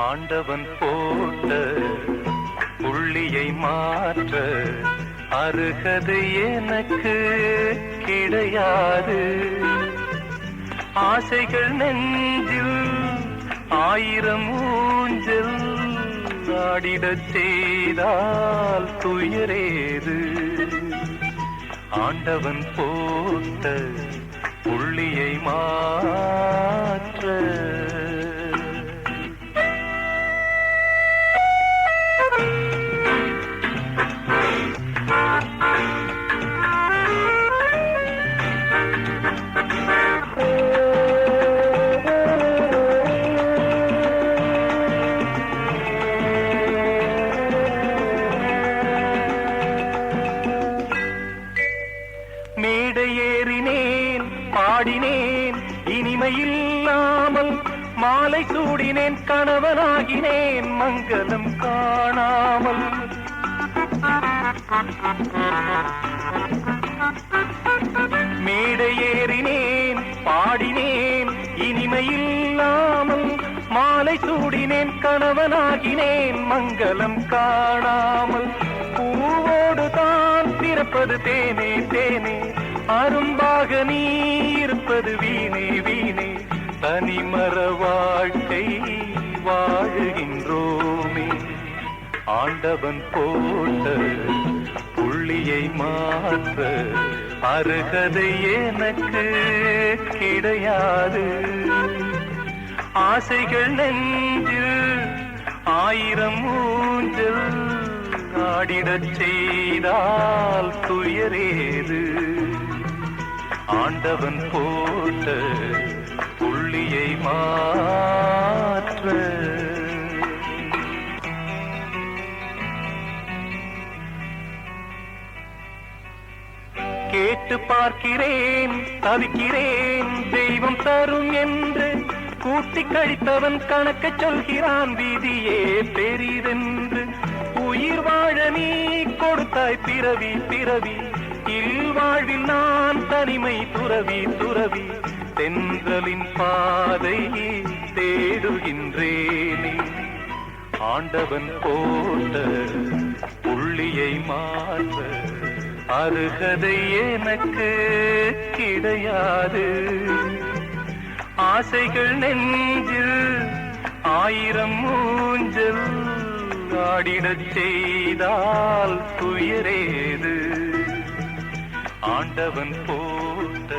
ஆண்டவன் போட்ட புள்ளியை மாற்ற அருகது எனக்கு கிடையாது. ஆசைகள் நெஞ்சில் ஆயிரம் ஊஞ்சல் ஆடிடச் செய்தால் துயரேது. ஆண்டவன் போட்ட புள்ளியை மா பாடினேன் இனிமையில்லாமல் மாலை சூடினேன். கணவனாகினேன். மங்களம் காணாமல். மேடையேறினேன் பாடினேன். இனிமையில்லாமல் மாலை சூடினேன். கணவனாகினேன். மங்களம் காணாமல். பூவோடு தான் பிறப்பது தேனே தேனே. அரும்பா அரும்பாக நீ இருப்பது வீணே. வீணே தனிமர வாழ்க்கை வாழுகின்றோமே. ஆண்டவன் போட்ட புள்ளியை மாற்ற அருகதை எனக்கு கிடையாது. ஆசைகள் நெஞ்சில் ஆயிரம் ஊஞ்சல் ஆடிடச் செய்தால் துயரேது. ஆண்டவன் போட்ட புள்ளியை மாற்ற. கேட்டு பார்க்கிறேன் தவிக்கிறேன் தெய்வம் தரும் என்று கூட்டி கழித்தவன் கணக்க சொல்கிறான் வீதியே பெரிதென்று. உயிர் வாழ நீ கொடுத்தாய் பிறவி பிறவி. இல்வாழ்வில் நான் தனிமை துறவி துறவி. தென்றலின் பாதை தேடுகின்றேனே. ஆண்டவன் போட்ட புள்ளியை மாற்ற அருகதை எனக்கு கிடையாது. ஆசைகள் நெஞ்சில் ஆயிரம் மூஞ்சல் ஆடிடச் செய்தால் துயரேது. ஆண்டவன் போட்ட